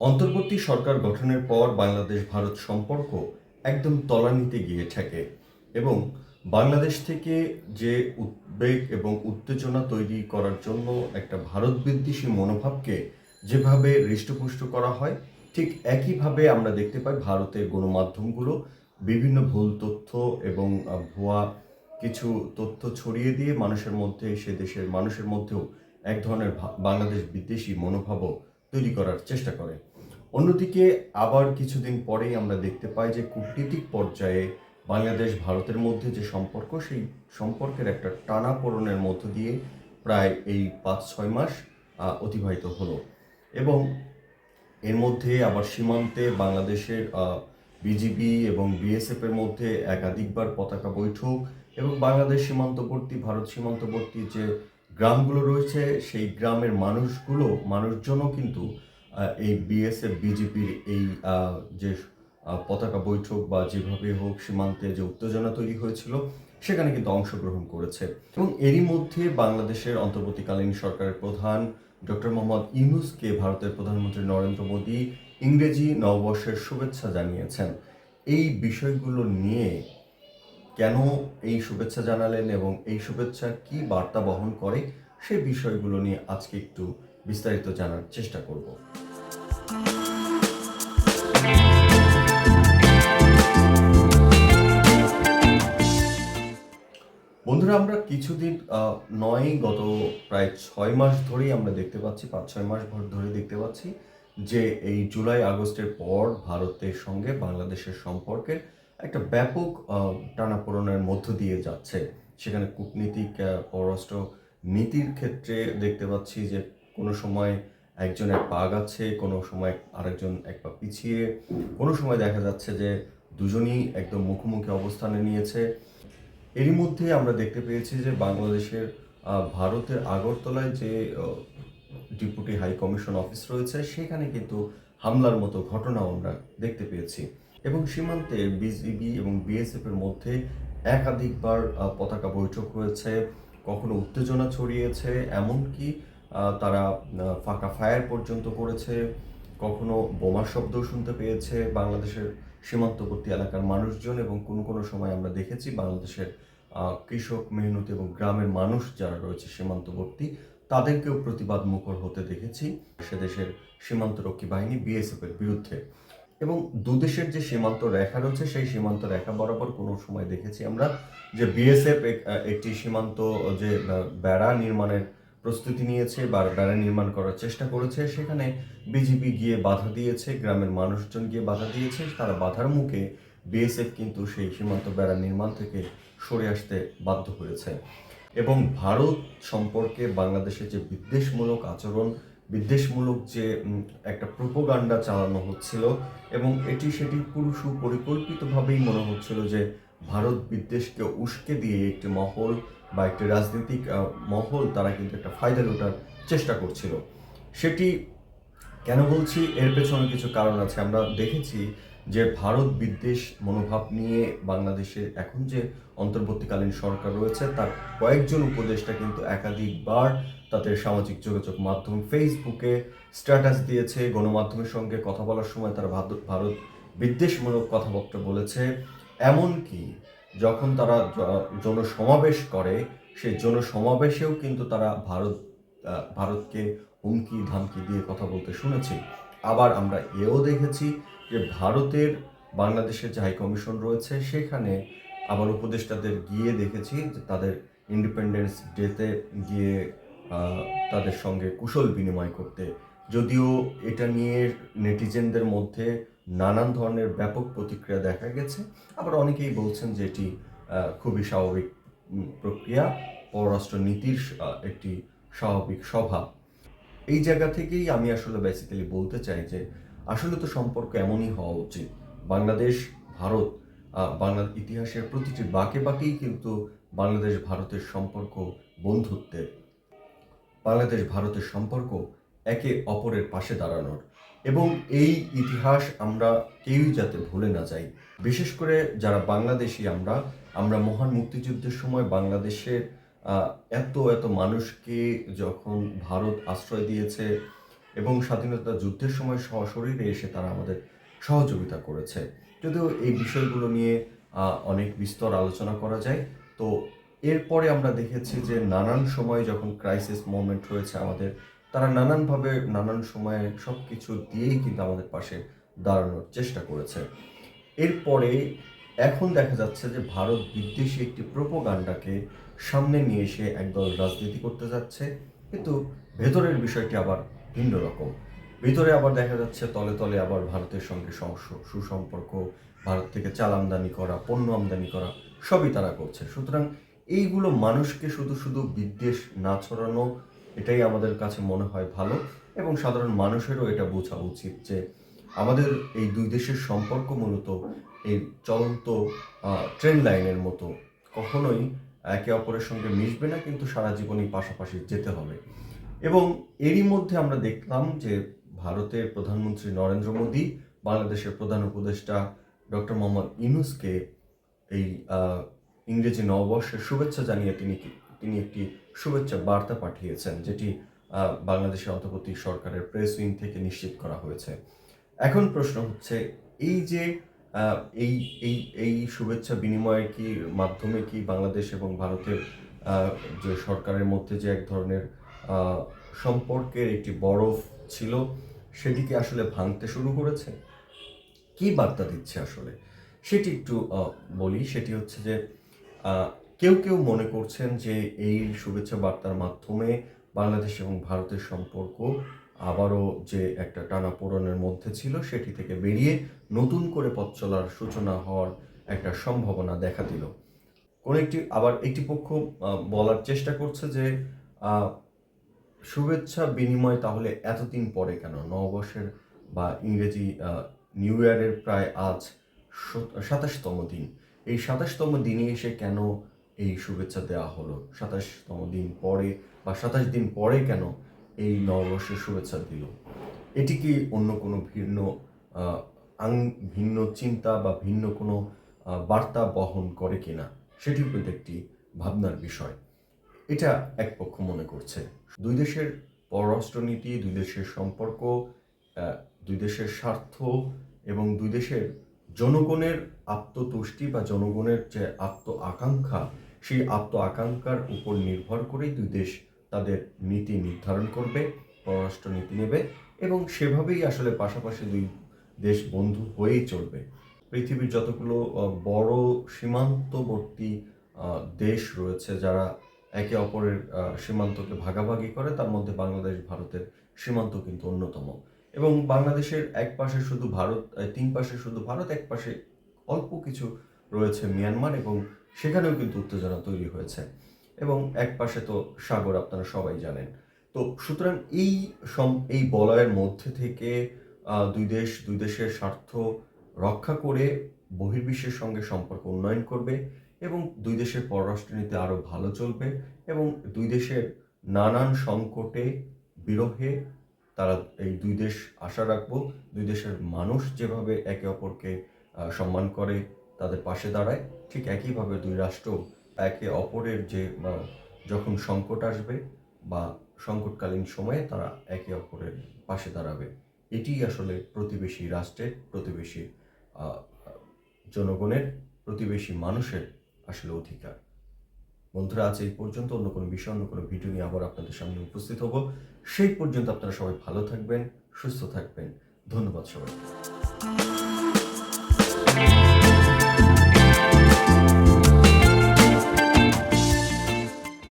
অন্তর্বর্তী সরকার গঠনের পর বাংলাদেশ ভারত সম্পর্ক একদম তলানিতে গিয়ে থাকে এবং বাংলাদেশ থেকে যে উদ্বেগ এবং উত্তেজনা তৈরি করার জন্য একটা ভারত বিদ্বেষী মনোভাবকে যেভাবে হৃষ্টপুষ্ট করা হয়, ঠিক একইভাবে আমরা দেখতে পাই ভারতের গণমাধ্যমগুলো বিভিন্ন ভুল তথ্য এবং ভুয়া কিছু তথ্য ছড়িয়ে দিয়ে মানুষের মধ্যে, সে দেশের মানুষের মধ্যেও এক ধরনের বাংলাদেশ বিদ্বেষী মনোভাবও তৈরি করার চেষ্টা করে। অন্যদিকে আবার কিছুদিন পরেই আমরা দেখতে পাই যে কূটনীতিক পর্যায়ে বাংলাদেশ, ভারতের মধ্যে যে সম্পর্ক, সেই সম্পর্কের একটা টানাপোড়েনের মধ্য দিয়ে প্রায় এই পাঁচ, ছয় মাস অতিবাহিত হলো। এবং এর মধ্যে আবার সীমান্তে বাংলাদেশের বিজিবি এবং বিএসএফ এর মধ্যে একাধিকবার পতাকা বৈঠক এবং বাংলাদেশ সীমান্তবর্তী, ভারত সীমান্তবর্তী যে গ্রামগুলো রয়েছে, সেই গ্রামের মানুষগুলো, মানুষজনও কিন্তু এই বিএসএফ বিজেপির এই যে পতাকা বৈঠক বা যেভাবে হোক সীমান্তে যে উত্তেজনা তৈরি হয়েছিল, সেখানে কিন্তু অংশগ্রহণ করেছে। এবং এরই মধ্যে বাংলাদেশের অন্তর্বর্তীকালীন সরকারের প্রধান ডক্টর মোহাম্মদ ইউনুসকে ভারতের প্রধানমন্ত্রী নরেন্দ্র মোদী ইংরেজি নববর্ষের শুভেচ্ছা জানিয়েছেন। এই বিষয়গুলো নিয়ে কেন এই শুভেচ্ছা জানালেন এবং এই শুভেচ্ছা কি বার্তা বহন করে, সে বিষয়গুলো নিয়ে আজকে একটু বিস্তারিত জানার চেষ্টা করব। বন্ধুরা, আমরা কিছুদিন নয়, গত প্রায় ছয় মাস ধরেই আমরা দেখতে পাচ্ছি, পাঁচ, ছয় মাস ভর ধরে দেখতে পাচ্ছি যে এই জুলাই, আগস্টের পর ভারতের সঙ্গে বাংলাদেশের সম্পর্কের একটা ব্যাপক টানাপোড়েনের মধ্য দিয়ে যাচ্ছে। সেখানে কূটনীতিক পররাষ্ট্র নীতির ক্ষেত্রে দেখতে পাচ্ছি যে কোনো সময় একজন এক পা আগাচ্ছে কোনো সময় আরেকজন এক পা পিছিয়ে, কোনো সময় দেখা যাচ্ছে যে দুজনই একদম মুখোমুখি অবস্থানে নিয়েছে। এরই মধ্যে আমরা দেখতে পেয়েছি যে বাংলাদেশের ভারতের আগরতলায় যে ডেপুটি হাই কমিশন অফিস রয়েছে, সেখানে কিন্তু হামলার মতো ঘটনাও আমরা দেখতে পেয়েছি। এবং সীমান্তে বিজিবি এবং বিএসএফ এর মধ্যে একাধিকবার পতাকা বৈঠক হয়েছে, কখনো উত্তেজনা ছড়িয়েছে, এমনকি তারা ফাঁকা ফায়ার পর্যন্ত করেছে, কখনো বোমার শব্দও শুনতে পেয়েছে বাংলাদেশের সীমান্তবর্তী এলাকার মানুষজন এবং কোনো কোনো সময় আমরা দেখেছি বাংলাদেশের কৃষক মেহনতি এবং গ্রামের মানুষ যারা রয়েছে সীমান্তবর্তী, তাদেরকেও প্রতিবাদ মুখর হতে দেখেছি সে দেশের সীমান্তরক্ষী বাহিনী বিএসএফ এর বিরুদ্ধে। এবং দুদেশের যে সীমান্ত রেখা রয়েছে, সেই সীমান্ত রেখা বরাবর কোনো সময় দেখেছি আমরা যে বিএসএফ একটি সীমান্ত যে বেড়া নির্মাণের প্রস্তুতি নিয়েছে বা বেড়া নির্মাণ করার চেষ্টা করেছে। সেখানে বিজিবি গিয়ে বাধা দিয়েছে, গ্রামের মানুষজন গিয়ে বাধা দিয়েছে। তারা বাধার মুখে বিএসএফ কিন্তু সেই সীমান্ত বেড়া নির্মাণ থেকে সরে আসতে বাধ্য হয়েছে। এবং ভারত সম্পর্কে বাংলাদেশের যে বিদ্বেষমূলক আচরণ, বিদ্বেষমূলক যে একটা প্রোপোগান্ডা চালানো হচ্ছিল এবং এটি সেটি পুরো সুপরিকল্পিতভাবেই মনে হচ্ছিল যে, ভারত বিদ্বেষকে উস্কে দিয়ে একটি মহল বা একটি রাজনৈতিক মহল তারা কিন্তু একটা ফায়দা লোটার চেষ্টা করছিল। সেটি কেন বলছি? এর পেছনে কিছু কারণ আছে। আমরা দেখেছি যে ভারত বিদ্বেষ মনোভাব নিয়ে বাংলাদেশের এখন যে অন্তর্বর্তীকালীন সরকার রয়েছে, তার কয়েকজন উপদেষ্টা কিন্তু একাধিকবার তাদের সামাজিক যোগাযোগ মাধ্যম ফেসবুকে স্ট্যাটাস দিয়েছে। গণমাধ্যমের সঙ্গে কথা বলার সময় তারা ভারত বিদ্বেষমূলক কথাবার্তা বলেছে। এমনকি যখন তারা জনসমাবেশ করে সেই জনসমাবেশেও কিন্তু তারা ভারত ভারতকে হুমকি, ধামকি দিয়ে কথা বলতে শুনেছি। আবার আমরা এও দেখেছি যে ভারতের বাংলাদেশের যে হাই কমিশন রয়েছে, সেখানে আবার উপদেষ্টাদের গিয়ে দেখেছি যে তাদের ইন্ডিপেন্ডেন্স ডেতে গিয়ে তাদের সঙ্গে কুশল বিনিময় করতে। যদিও এটা নিয়ে নেটিজেনদের মধ্যে নানান ধরনের ব্যাপক প্রতিক্রিয়া দেখা গেছে। আবার অনেকেই বলছেন যে এটি খুবই স্বাভাবিক প্রক্রিয়া। পররাষ্ট্র নীতির একটি স্বাভাবিক স্বভাব। এই জায়গা থেকেই আমি আসলে বেসিক্যালি বলতে চাই যে, আসলে তো সম্পর্ক এমনই হওয়া উচিত। বাংলাদেশ, ভারত বাংলার ইতিহাসের প্রতিটি বাঁকে বাঁকেই কিন্তু বাংলাদেশ, ভারতের সম্পর্ক বন্ধুত্বের। বাংলাদেশ, ভারতের সম্পর্ক একে অপরের পাশে দাঁড়ানোর। এবং এই ইতিহাস আমরা কেউই যাতে ভুলে না যাই। বিশেষ করে যারা বাংলাদেশি আমরা আমরা মহান মুক্তিযুদ্ধের সময় বাংলাদেশের এত এত মানুষকে যখন ভারত আশ্রয় দিয়েছে এবং স্বাধীনতা যুদ্ধের সময় সশরীরে এসে তারা আমাদের সহযোগিতা করেছে। যদিও এই বিষয়গুলো নিয়ে অনেক বিস্তর আলোচনা করা যায়। তো এরপরে আমরা দেখেছি যে নানান সময় যখন ক্রাইসিস মোমেন্ট হয়েছে আমাদের তারা নানানভাবে, নানান সময়ে সব কিছু দিয়েই কিন্তু আমাদের পাশে দাঁড়ানোর চেষ্টা করেছে। এরপরে এখন দেখা যাচ্ছে যে ভারত বিদ্বেষী একটি প্রোপোগান্ডাকে সামনে নিয়ে এসে একদল রাজনীতি করতে যাচ্ছে, কিন্তু ভেতরের বিষয়টি আবার ভিন্ন রকম। ভিতরে আবার দেখা যাচ্ছে তলে তলে আবার ভারতের সঙ্গে সুসম্পর্ক, ভারত থেকে চাল আমদানি করা, পণ্য আমদানি করা, সবই তারা করছে। সুতরাং এইগুলো মানুষকে শুধু শুধু বিদ্বেষ না ছড়ানো এটাই আমাদের কাছে মনে হয় ভালো এবং সাধারণ মানুষেরও এটা বোঝা উচিত যে আমাদের এই দুই দেশের সম্পর্ক মূলত এই চলন্ত ট্রেন লাইনের মতো। কখনোই একে অপরের সঙ্গে মিশবে না, কিন্তু সারা জীবনই পাশাপাশি যেতে হবে। এবং এরই মধ্যে আমরা দেখলাম যে ভারতের প্রধানমন্ত্রী নরেন্দ্র মোদী, বাংলাদেশের প্রধান উপদেষ্টা ডক্টর মোহাম্মদ ইউনুসকে এই ইংরেজি নববর্ষের শুভেচ্ছা জানিয়ে তিনি তিনি একটি শুভেচ্ছা বার্তা পাঠিয়েছেন, যেটি বাংলাদেশের অন্তর্বর্তী সরকারের প্রেস উইং থেকে নিশ্চিত করা হয়েছে। এখন প্রশ্ন হচ্ছে, এই যে এই এই এই শুভেচ্ছা বিনিময়ের কি মাধ্যমে কি বাংলাদেশ এবং ভারতের যে সরকারের মধ্যে যে এক ধরনের সম্পর্কের একটি বরফ ছিল সেটিকে আসলে ভাঙতে শুরু করেছে? কি বার্তা দিচ্ছে আসলে? সেটি একটু বলি। সেটি হচ্ছে যে কেউ কেউ মনে করছেন যে এই শুভেচ্ছা বার্তার মাধ্যমে বাংলাদেশ এবং ভারতের সম্পর্ক আবারও যে একটা টানাপোড়েনের মধ্যে ছিল, সেটি থেকে বেরিয়ে নতুন করে পথ চলার সূচনা হওয়ার একটা সম্ভাবনা দেখা দিল। কোন একটি, আবার একটি পক্ষ বলার চেষ্টা করছে যে শুভেচ্ছা বিনিময় তাহলে এতদিন পরে কেন? নববর্ষের বা ইংরেজি নিউ ইয়ারের প্রায় আজ সাতাশতম দিন। এই সাতাশতম দিনে এসে কেন এই শুভেচ্ছা দেওয়া হলো। সাতাশতম দিন পরে বা সাতাশ দিন পরে কেন এই নববর্ষের শুভেচ্ছা দিল? এটি কি অন্য কোনো ভিন্ন, আং ভিন্ন চিন্তা বা ভিন্ন কোনো বার্তা বহন করে কিনা? সেটির প্রতি একটি ভাবনার বিষয়। এটা এক পক্ষ মনে করছে। দুই দেশের পররাষ্ট্রনীতি, দুই দেশের সম্পর্ক দুই দেশের স্বার্থ এবং দুই দেশের জনগণের আত্মতুষ্টি বা জনগণের যে আত্ম আকাঙ্ক্ষা সেই আত্ম আকাঙ্ক্ষার উপর নির্ভর করেই দুই দেশ তাদের নীতি নির্ধারণ করবে, পররাষ্ট্র নীতি নেবে এবং সেভাবেই আসলে পাশাপাশি দুই দেশ বন্ধু হয়েই চলবে। পৃথিবীর যতগুলো বড় সীমান্তবর্তী দেশ রয়েছে যারা একে অপরের সীমান্তকে ভাগাভাগি করে, তার মধ্যে বাংলাদেশ, ভারতের সীমান্ত কিন্তু অন্যতম। এবং বাংলাদেশের এক পাশে শুধু ভারত তিন পাশে শুধু ভারত, এক পাশে অল্প কিছু রয়েছে মিয়ানমার এবং সেখানেও কিন্তু উত্তেজনা তৈরি হয়েছে। এবং এক পাশে তো সাগর আপনারা সবাই জানেন। তো সুতরাং এই সম, এই বলয়ের মধ্যে থেকে দুই দেশ, দুই দেশের স্বার্থ রক্ষা করে বহির্বিশ্বের সঙ্গে সম্পর্ক উন্নয়ন করবে এবং দুই দেশের পররাষ্ট্রনীতি আরও ভালো চলবে এবং দুই দেশের নানান সংকটে বিরহে তারা এই দুই দেশ আশা রাখব, দুই দেশের মানুষ যেভাবে একে অপরকে সম্মান করে তাদের পাশে দাঁড়ায়। ঠিক একইভাবে দুই রাষ্ট্র একে অপরের যে যখন সংকট আসবে বা সংকটকালীন সময়ে তারা একে অপরের পাশে দাঁড়াবে। এটি আসলে প্রতিবেশী রাষ্ট্রের, প্রতিবেশী জনগণের, প্রতিবেশী মানুষের আসলে অধিকার। বন্ধুরা, আজ এই পর্যন্ত অন্য কোনো বিষয়, অন্য কোনো ভিডিও নিয়ে আবার আপনাদের সামনে উপস্থিত হব। সেই পর্যন্ত আপনারা সবাই ভালো থাকবেন, সুস্থ থাকবেন। ধন্যবাদ সবাই